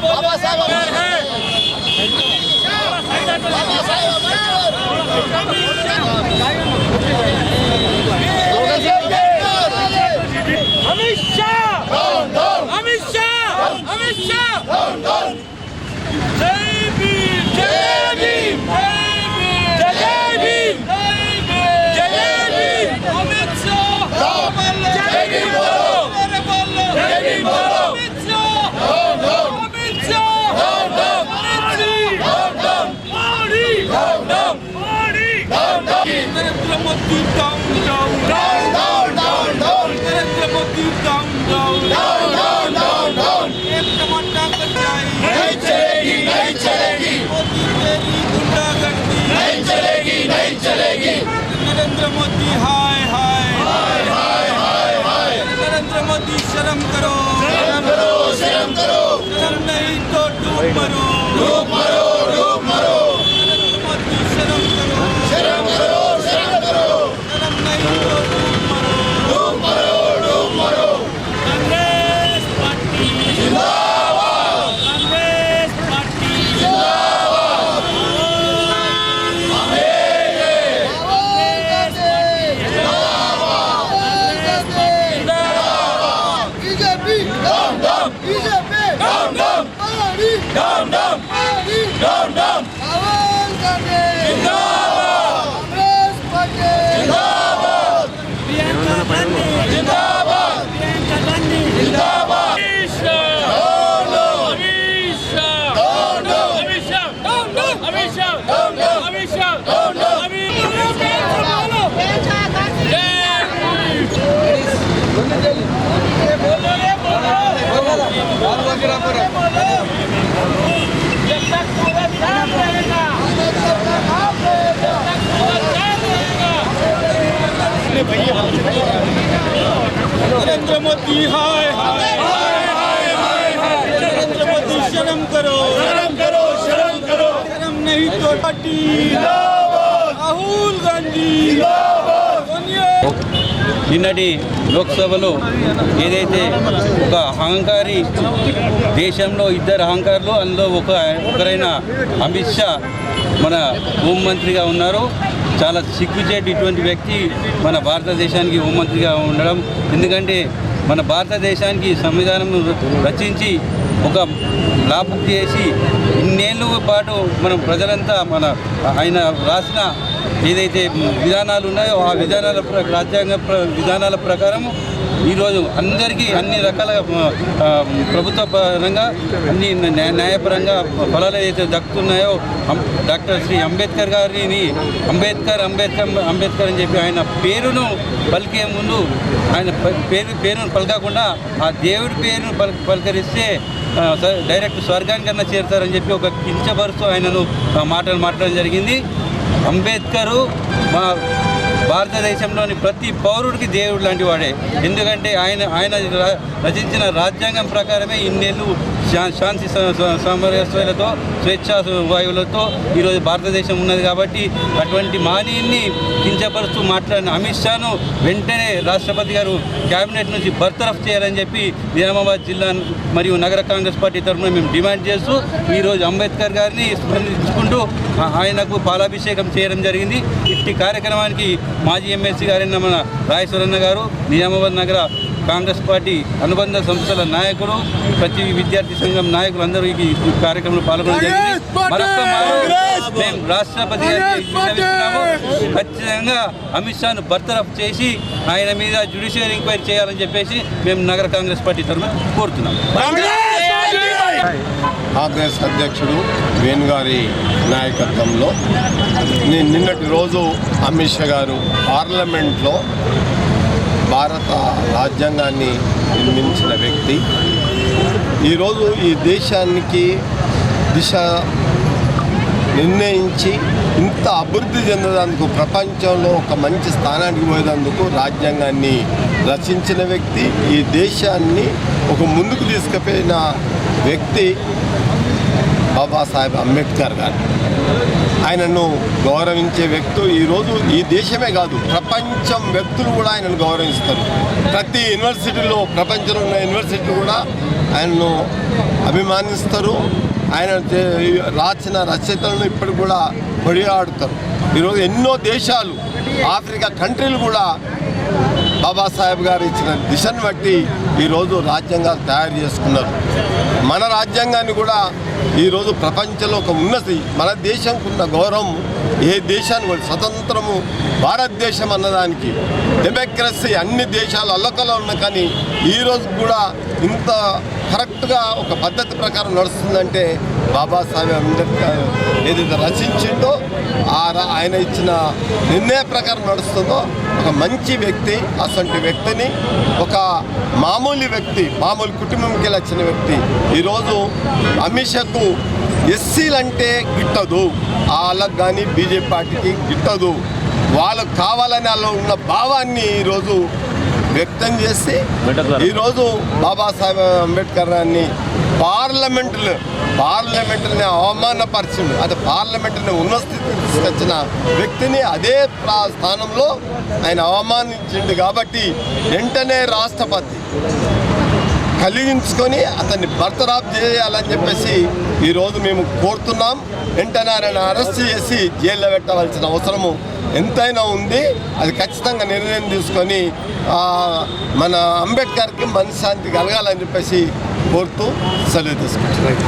Vamos a salvar, vamos a vamos a vamos a vamos a vamos a vamos a Narendra Modi हाय हाय। हाय हाय हाय नरेंद्र मोदी शर्म करो। शर्म करो शर्म करो। शर्म नहीं तो डूब मरो। नरेंद्र मोदी हाय हाय हाय हाय हाय नरेंद्र मोदी शर्म करो शर्म करो शर्म करो शर्म नहीं तो पार्टी राहुल गांधी सोनिया నిన్నటి లోక్సభలో ఏదైతే ఒక అహంకారి దేశంలో ఇద్దరు అహంకారులు అందులో ఒక ఒకరైన అమిత్ షా మన హోంమంత్రిగా ఉన్నారు. చాలా సిగ్గుచేటు ఇటువంటి వ్యక్తి మన భారతదేశానికి హోంమంత్రిగా ఉండడం. ఎందుకంటే మన భారతదేశానికి సంవిధానం రచించి ఒక లాభం చేసి ఇన్నేళ్ళ పాటు మనం ప్రజలంతా మన ఆయన రాసిన ఏదైతే విధానాలు ఉన్నాయో ఆ విధానాల ప్ర- రాజ్యాంగ ప్ర- విధానాల ప్రకారం ఈరోజు అందరికీ అన్ని రకాల ప్రభుత్వ పరంగా అన్ని న్యాయ- న్యాయపరంగా ఫలాలు ఏదైతే దక్కుతున్నాయో డాక్టర్ శ్రీ అంబేద్కర్ గారిని అంబేద్కర్ అంబేద్కర్ అంబేద్కర్ అని చెప్పి ఆయన పేరును పలికే ముందు ఆయన పేరు పేరును పలకకుండా ఆ దేవుడి పేరును పలకరిస్తే డైరెక్ట్ స్వర్గానికన్నా చేరుతారని చెప్పి ఒక కించపరుస్తూ ఆయనను మాటలు మాట్లాడడం జరిగింది. అంబేద్కరు మా భారతదేశంలోని ప్రతి పౌరుడికి దేవుడు లాంటి వాడే. ఎందుకంటే ఆయన ఆయన రచించిన రాజ్యాంగం ప్రకారమే ఇన్నేళ్ళు శాంతి స- స్వేచ్ఛ వాయువులతో ఈరోజు భారతదేశం ఉన్నది కాబట్టి అటువంటి మానీయుల్ని కించపరుస్తూ మాట్లాడిన అమిత్ షాను వెంటనే రాష్ట్రపతి గారు కేబినెట్ నుంచి బర్తరఫ్ చేయాలని చెప్పి నిజామాబాద్ జిల్లా మరియు నగర కాంగ్రెస్ పార్టీ తరఫున మేము డిమాండ్ చేస్తూ ఈరోజు అంబేద్కర్ గారిని స్మరించుకుంటూ ఆయనకు పాలాభిషేకం చేయడం జరిగింది. ఇట్టి కార్యక్రమానికి మాజీ ఎమ్మెల్సీ గారైన మన రాయశ్వరన్న గారు నిజామాబాద్ నగర కాంగ్రెస్ పార్టీ అనుబంధ సంస్థల నాయకులు ప్రతి విద్యార్థి సంఘం నాయకులు అందరూ ఈ కార్యక్రమంలో పాల్గొనడం జరిగింది. మేము రాష్ట్రపతి ఖచ్చితంగా అమిత్ షాను బర్తరఫ్ చేసి ఆయన మీద జ్యుడిషియల్ ఎంక్వైరీ చేయాలని చెప్పేసి మేము నగర కాంగ్రెస్ పార్టీ తరఫున కోరుతున్నాం. కాంగ్రెస్ అధ్యక్షుడు వేణుగారి నాయకత్వంలో ని- నిన్నటి రోజు అమిత్ షా గారు పార్లమెంట్లో భారత రాజ్యాంగాన్ని నిర్మించిన వ్యక్తి. ఈరోజు ఈ దేశానికి దిశ నిర్ణయించి ఇంత అభివృద్ధి చెందినందుకు ప్రపంచంలో ఒక మంచి స్థానానికి పోయేందుకు రాజ్యాంగాన్ని రచించిన వ్యక్తి. ఈ దేశాన్ని ఒక ముందుకు తీసుకుపోయిన వ్యక్తి. బాబాసాహెబ్ అంబేద్కర్ గారు. ఆయనను గౌరవించే వ్యక్తులు ఈరోజు ఈ దేశమే కాదు ప్రపంచం వ్యక్తులు కూడా ఆయనను గౌరవిస్తారు. ప్రతి యూనివర్సిటీలో ప్రపంచంలో ఉన్న యూనివర్సిటీలు కూడా ఆయనను అభిమానిస్తారు. ఆయన రాసిన రచయితలను ఇప్పటికి కూడా కొడియాడుతారు ఈరోజు ఎన్నో దేశాలు ఆఫ్రికా కంట్రీలు కూడా బాబాసాహెబ్ గారు ఇచ్చిన దిశను బట్టి ఈరోజు రాజ్యాంగాలు తయారు చేసుకున్నారు. మన రాజ్యాంగాన్ని కూడా ఈరోజు ప్రపంచంలో ఒక ఉన్నతి మన దేశంకున్న గౌరవం ఏ దేశాన్ని కూడా స్వతంత్రము భారతదేశం అన్నదానికి డెమోక్రసీ అన్ని దేశాలు అల్లకలో ఉన్న కానీ ఈరోజు కూడా ఇంత కరెక్ట్గా ఒక పద్ధతి ప్రకారం నడుస్తుందంటే బాబాసాహెబ్ అంబేద్కర్ ఏదైతే రచించిండో ఆ ర- ఆయన ఇచ్చిన నిర్ణయ ప్రకారం నడుస్తుందో ఒక మంచి వ్యక్తి అసంటి వ్యక్తిని ఒక మామూలు వ్యక్తి మామూలు కుటుంబంకి వచ్చిన వ్యక్తి ఈరోజు అమిషకు ఎస్సీలంటే గిట్టదు. వాళ్ళకు కానీ బీజేపీ పార్టీకి గిట్టదు. వాళ్ళకు కావాలని వాళ్ళలో ఉన్న భావాన్ని ఈరోజు వ్యక్తం చేసి ఈరోజు బాబాసాహెబ్ అంబేద్కర్ గారిని పార్లమెంటులో పార్లమెంటుని అవమానపరిచిండు అది పార్లమెంటుని ఉన్న స్థితికి తీసుకొచ్చిన వ్యక్తిని అదే స్థానంలో ఆయన అవమానించిండు కాబట్టి వెంటనే రాష్ట్రపతి కలిగించుకొని అతన్ని బర్తరాప్ చేయాలని చెప్పేసి ఈరోజు మేము కోరుతున్నాం. వెంటనే ఆయన అరెస్ట్ చేసి జైల్లో పెట్టవలసిన అవసరము ఎంతైనా ఉంది. అది ఖచ్చితంగా నిర్ణయం తీసుకొని మన అంబేద్కర్కి మనశ్శాంతి కలగాలని చెప్పేసి కోరుతూ సెలవు తీసుకుంటున్నాం.